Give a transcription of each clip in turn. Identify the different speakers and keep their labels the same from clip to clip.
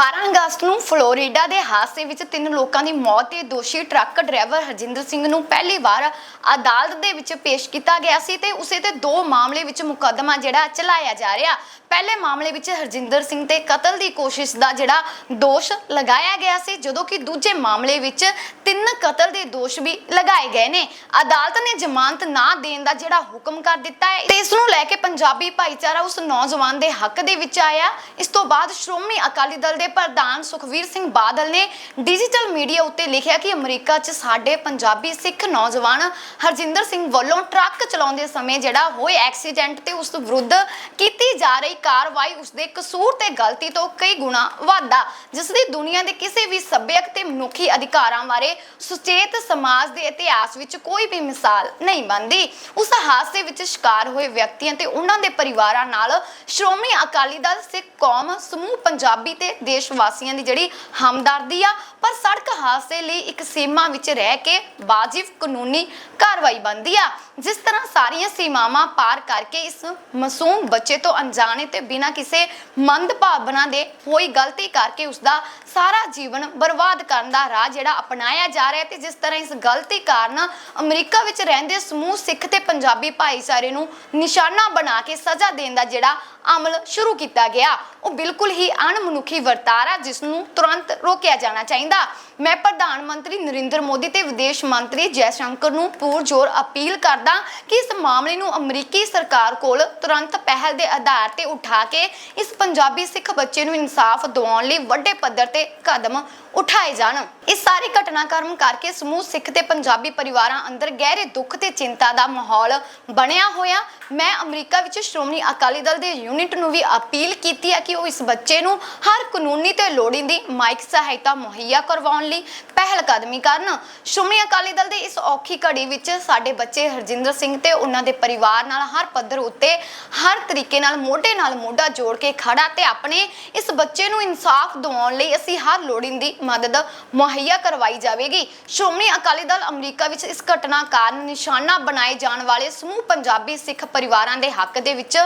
Speaker 1: 12 ਅਗਸਤ ਨੂੰ ਫਲੋਰੀਡਾ ਦੇ ਹਾਦਸੇ ਵਿੱਚ ਤਿੰਨ ਲੋਕਾਂ ਦੀ ਮੌਤ ਦੇ ਦੋਸ਼ੀ ਟਰੱਕ ਡਰਾਈਵਰ ਹਰਜਿੰਦਰ ਸਿੰਘ ਨੂੰ ਪਹਿਲੀ ਵਾਰ ਅਦਾਲਤ ਦੇ ਵਿੱਚ ਪੇਸ਼ ਕੀਤਾ ਗਿਆ ਸੀ ਤੇ ਉਸੇ ਤੇ ਦੋ ਮਾਮਲੇ ਵਿੱਚ ਮੁਕੱਦਮਾ ਜਿਹੜਾ ਚਲਾਇਆ ਜਾ ਰਿਹਾ। ਪਹਿਲੇ ਮਾਮਲੇ ਵਿੱਚ ਹਰਜਿੰਦਰ ਸਿੰਘ ਤੇ ਕਤਲ ਦੀ ਕੋਸ਼ਿਸ਼ ਦਾ ਜਿਹੜਾ ਦੋਸ਼ ਲਗਾਇਆ ਗਿਆ ਸੀ, ਜਦੋਂ ਕਿ ਦੂਜੇ ਮਾਮਲੇ ਵਿੱਚ ਤਿੰਨ ਕਤਲ ਦੇ ਦੋਸ਼ ਵੀ ਲਗਾਏ ਗਏ ਨੇ। ਅਦਾਲਤ ਨੇ ਜ਼ਮਾਨਤ ਨਾ ਦੇਣ ਦਾ ਜਿਹੜਾ ਹੁਕਮ ਕਰ ਦਿੱਤਾ ਹੈ, ਤੇ ਇਸ ਨੂੰ ਲੈ ਕੇ ਪੰਜਾਬੀ ਭਾਈਚਾਰਾ ਉਸ ਨੌਜਵਾਨ ਦੇ ਹੱਕ ਦੇ ਵਿੱਚ ਆਇਆ। ਇਸ ਤੋਂ ਬਾਅਦ ਸ਼੍ਰੋਮਣੀ ਅਕਾਲੀ ਦਲ ਦੇ ਪ੍ਰਧਾਨ ਸੁਖਵੀਰ ਸਿੰਘ ਬਾਦਲ ਨੇ ਡਿਜੀਟਲ ਮੀਡੀਆ ਉੱਤੇ ਲਿਖਿਆ ਕਿ ਅਮਰੀਕਾ 'ਚ ਸਾਡੇ ਪੰਜਾਬੀ ਸਿੱਖ ਨੌਜਵਾਨ ਹਰਜਿੰਦਰ ਸਿੰਘ ਵੱਲੋਂ ਟਰੱਕ ਚਲਾਉਂਦੇ ਸਮੇਂ ਜਿਹੜਾ ਹੋਏ ਐਕਸੀਡੈਂਟ ਤੇ ਉਸ ਵਿਰੁੱਧ ਕੀਤੀ ਜਾ ਰਹੀ ਕਾਰਵਾਈ ਉਸ ਦੇ ਕਸੂਰ ਤੇ ਗਲਤੀ ਤੋਂ ਕਈ ਗੁਣਾ ਵਾਧਾ ਜਿਸ ਦੀ ਦੁਨੀਆ ਦੇ ਕਿਸੇ ਵੀ ਸੱਭਿਅਕ ਤੇ ਮਨੁੱਖੀ ਅਧਿਕਾਰਾਂ ਬਾਰੇ ਸੁਚੇਤ ਸਮਾਜ ਦੇ ਇਤਿਹਾਸ ਵਿੱਚ ਕੋਈ ਵੀ ਮਿਸਾਲ ਨਹੀਂ ਬਣਦੀ। ਉਸ ਹਾਦਸੇ ਵਿੱਚ ਸ਼ਿਕਾਰ ਹੋਏ ਵਿਅਕਤੀਆਂ ਤੇ ਉਹਨਾਂ ਦੇ ਪਰਿਵਾਰਾਂ ਨਾਲ ਸ਼੍ਰੋਮਣੀ ਅਕਾਲੀ ਦਲ, ਸਿੱਖ ਕੌਮ, ਸਮੂਹ ਪੰਜਾਬੀ ਤੇ ਦੇਸ਼ ਵਾਸੀਆਂ ਦੀ ਜਿਹੜੀ ਹਮਦਰਦੀ ਆ, ਪਰ ਸੜਕ ਹਾਦਸੇ ਲਈ ਇੱਕ ਸੀਮਾ ਵਿੱਚ ਰਹਿ ਕੇ ਵਾਜਿਬ ਕਾਨੂੰਨੀ ਕਾਰਵਾਈ ਬਣਦੀ ਆ। ਜਿਸ ਤਰ੍ਹਾਂ ਸਾਰੀਆਂ ਸੀਮਾਵਾਂ ਪਾਰ ਕਰਕੇ ਇਸ ਮਾਸੂਮ ਬੱਚੇ ਤੋਂ ਅਣਜਾਣੇ ਤੇ ਬਿਨਾਂ ਕਿਸੇ ਮੰਦ ਭਾਵਨਾ ਦੇ ਹੋਈ ਗਲਤੀ ਕਰਕੇ ਉਸ ਦਾ ਸਾਰਾ ਜੀਵਨ ਬਰਬਾਦ ਕਰਨ ਦਾ ਰਾਹ ਜਿਹੜਾ ਅਪਣਾਇਆ ਜਾ ਰਿਹਾ ਤੇ ਜਿਸ ਤਰ੍ਹਾਂ ਇਸ ਗਲਤੀ ਕਾਰਨ ਅਮਰੀਕਾ ਵਿੱਚ ਰਹਿੰਦੇ ਸਮੂਹ ਸਿੱਖ ਤੇ ਪੰਜਾਬੀ ਭਾਈਚਾਰੇ ਨੂੰ ਨਿਸ਼ਾਨਾ ਬਣਾ ਕੇ ਸਜ਼ਾ ਦੇਣ ਦਾ ਜਿਹੜਾ ਅਮਲ ਸ਼ੁਰੂ ਕੀਤਾ ਗਿਆ। ਉਹ ਬਿਲਕੁਲ ਹੀ ਅਣਮਨੁੱਖੀ ਵਰਤਾਰਾ ਜਿਸ ਨੂੰ ਤੁਰੰਤ ਰੋਕਿਆ ਜਾਣਾ ਚਾਹੀਦਾ। ਮੈਂ ਪ੍ਰਧਾਨ ਮੰਤਰੀ ਨਰਿੰਦਰ ਮੋਦੀ ਤੇ ਵਿਦੇਸ਼ ਮੰਤਰੀ ਜੈਸ਼ੰਕਰ ਨੂੰ ਪੁਰਜੋਰ ਅਪੀਲ ਕਰਦਾ ਕਿ ਇਸ ਮਾਮਲੇ ਨੂੰ ਅਮਰੀਕੀ ਸਰਕਾਰ ਕੋਲ ਤੁਰੰਤ ਪਹਿਲ ਦੇ ਆਧਾਰ ਤੇ ਉਠਾ ਕੇ ਇਸ ਪੰਜਾਬੀ ਸਿੱਖ ਬੱਚੇ ਨੂੰ ਇਨਸਾਫ ਦਿਵਾਉਣ ਲਈ ਵੱਡੇ ਪੱਧਰ ਤੇ ਕਦਮ ਉਠਾਏ ਜਾਣ। ਇਸ ਸਾਰੇ ਘਟਨਾਕ੍ਰਮ ਕਰਕੇ ਸਮੂਹ ਸਿੱਖ ਤੇ ਪੰਜਾਬੀ ਪਰਿਵਾਰਾਂ ਅੰਦਰ ਗਹਿਰੇ ਦੁੱਖ ਤੇ ਚਿੰਤਾ ਦਾ ਮਾਹੌਲ ਬਣਿਆ ਹੋਇਆ। ਮੈਂ ਅਮਰੀਕਾ ਵਿੱਚ ਸ਼੍ਰੋਮਣੀ ਅਕਾਲੀ ਦਲ ਦੇ ਯੂਨਿਟ ਨੂੰ ਵੀ ਅਪੀਲ ਕੀਤੀ ਹੈ ਕਿ ਉਹ ਇਸ ਬੱਚੇ ਨੂੰ ਹਰ ਕਾਨੂੰਨੀ ਤੇ ਲੋੜੀਂਦੀ ਮਾਇਕ ਸਹਾਇਤਾ ਮੁਹੱਈਆ ਕਰਵਾਉਣ ਲਈ ਪਹਿਲ ਕਦਮੀ ਕਰਨ। ਸ਼੍ਰੋਮਣੀ ਅਕਾਲੀ ਦਲ ਦੇ ਇਸ ਔਖੀ ਘੜੀ ਵਿੱਚ ਸਾਡੇ ਬੱਚੇ ਹਰਜਿੰਦਰ ਸਿੰਘ ਤੇ ਉਹਨਾਂ ਦੇ ਪਰਿਵਾਰ ਨਾਲ ਹਰ ਪੱਧਰ ਉੱਤੇ ਹਰ ਤਰੀਕੇ ਨਾਲ ਮੋਢੇ ਨਾਲ ਮੋਢਾ ਜੋੜ ਕੇ ਖੜਾ ਤੇ ਆਪਣੇ ਇਸ ਬੱਚੇ ਨੂੰ ਇਨਸਾਫ ਦਿਵਾਉਣ ਲਈ ਅਸੀਂ ਹਰ ਲੋੜੀਂਦੀ ਮਦਦ ਮੁਹੱਈਆ ਕਰਵਾਈ ਜਾਵੇਗੀ। ਸ਼੍ਰੋਮਣੀ ਅਕਾਲੀ ਦਲ ਅਮਰੀਕਾ ਵਿੱਚ ਇਸ ਘਟਨਾ ਕਾਰਨ ਨਿਸ਼ਾਨਾ ਬਣਾਏ ਜਾਣ ਵਾਲੇ ਸਮੂਹ ਪੰਜਾਬੀ ਸਿੱਖ ਪਰਿਵਾਰਾਂ ਦੇ ਹੱਕ ਦੇ ਵਿੱਚ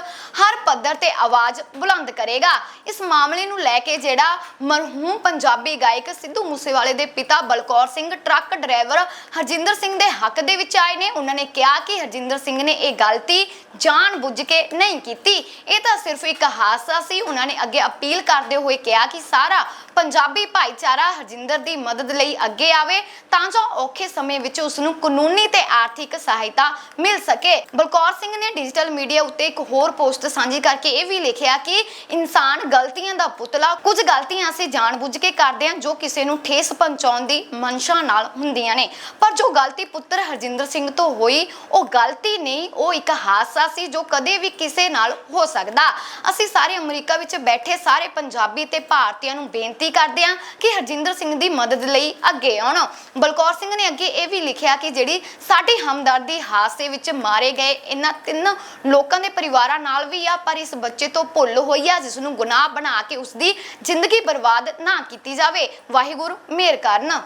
Speaker 1: ਹਰ ਪੱਧਰ ਤੇ ਆਵਾਜ਼ ਬੁਲੰਦ ਕਰੇਗਾ। ਇਸ ਮਾਮਲੇ ਨੂੰ ਲੈ ਕੇ ਜਿਹੜਾ ਮਰਹੂਮ ਪੰਜਾਬੀ ਗਾਇਕ ਸਿੱਧੂ ਮੂਸੇਵਾਲੇ ਦੇ ਪਿਤਾ ਬਲਕੌਰ ਸਿੰਘ, ਟਰੱਕ ਡਰਾਈਵਰ ਹਰਜਿੰਦਰ ਸਿੰਘ ਦੇ ਹੱਕ ਦੇ ਵਿੱਚ ਆਏ ਨੇ। ਉਹਨਾਂ ਨੇ ਕਿਹਾ ਕਿ ਹਰਜਿੰਦਰ ਸਿੰਘ ਨੇ ਇਹ ਗਲਤੀ ਜਾਣ ਕੇ ਨਹੀਂ ਕੀਤੀ। ਇਹ ਤਾਂ ਸਿਰਫ ਇੱਕ ਹਾਦਸਾ ਸੀ। ਉਹਨਾਂ ਨੇ ਅੱਗੇ ਅਪੀਲ ਕਰਦੇ ਹੋਏ ਕਿਹਾ ਕਿ ਸਾਰਾ ਪੰਜਾਬੀ ਭਾਈਚਾਰਾ ਹਰਜਿੰਦਰ ਦੀ ਮਦਦ ਲਈ ਅੱਗੇ ਆਵੇ, ਤਾਂ ਜੋ ਔਖੇ ਸਮੇਂ ਵਿੱਚ ਉਸ ਨੂੰ ਕਾਨੂੰਨੀ ਤੇ ਆਰਥਿਕ ਸਹਾਇਤਾ ਮਿਲ ਸਕੇ। ਬਲਕੌਰ ਸਿੰਘ ਨੇ ਡਿਜੀਟਲ ਮੀਡੀਆ ਉੱਤੇ ਇੱਕ ਹੋਰ ਪੋਸਟ ਸਾਂਝੀ ਕਰਕੇ ਇਹ ਵੀ ਲਿਖਿਆ ਕਿ ਇਨਸਾਨ ਗਲਤੀਆਂ ਦਾ ਪੁਤਲਾ ਕੁਝ ਗਲਤੀਆਂ ਅਸੀਂ ਜਾਣਬੁੱਝ ਕੇ ਕਰਦੇ ਹਾਂ ਜੋ ਕਿਸੇ ਨੂੰ ਠੇਸ ਪਹੁੰਚਾਉਣ ਦੀ ਮਨਸ਼ਾ ਨਾਲ ਹੁੰਦੀਆਂ ਨੇ। ਪਰ ਜੋ ਗਲਤੀ ਪੁੱਤਰ ਹਰਜਿੰਦਰ ਸਿੰਘ ਤੋਂ ਹੋਈ, ਉਹ ਗਲਤੀ ਨਹੀਂ, ਉਹ ਇੱਕ ਹਾਦਸਾ ਸੀ ਜੋ ਕਦੇ ਵੀ ਕਿਸੇ ਨਾਲ ਹੋ ਸਕਦਾ। ਅਸੀਂ ਸਾਰੇ ਅਮਰੀਕਾ ਵਿੱਚ ਬੈਠੇ ਸਾਰੇ ਪੰਜਾਬੀ ਤੇ ਭਾਰਤੀਆਂ ਨੂੰ ਬੇਨਤੀ ਕਰਦੇ ਹਾਂ ਕਿ ਹਰਜਿੰਦਰ ਸਿੰਘ ਦੀ ਮਦਦ ਲਈ ਅੱਗੇ ਆਉਣ। ਬਲਕੌਰ ਸਿੰਘ ਨੇ ਅੱਗੇ ਇਹ ਵੀ ਲਿਖਿਆ ਕਿ ਜਿਹੜੀ ਸਾਡੀ ਹਮਦਰਦੀ ਹਾਦਸੇ ਵਿੱਚ ਮਾਰੇ ਗਏ ਇਹਨਾਂ ਤਿੰਨ ਲੋਕਾਂ ਦੇ ਪਰਿਵਾਰਾਂ ਨਾਲ ਵੀ ਆ, ਪਰ ਇਸ ਬੱਚੇ ਤੋਂ ਭੁੱਲ ਹੋਈ ਆ ਜਿਸ ਨੂੰ ਗੁਨਾਹ ਬਣਾ ਕੇ ਉਸ ਦੀ ਜ਼ਿੰਦਗੀ ਬਰਬਾਦ ਨਾ ਕੀਤੀ ਜਾਵੇ। ਵਾਹਿਗੁਰੂ ਮਿਹਰ ਕਰਨ।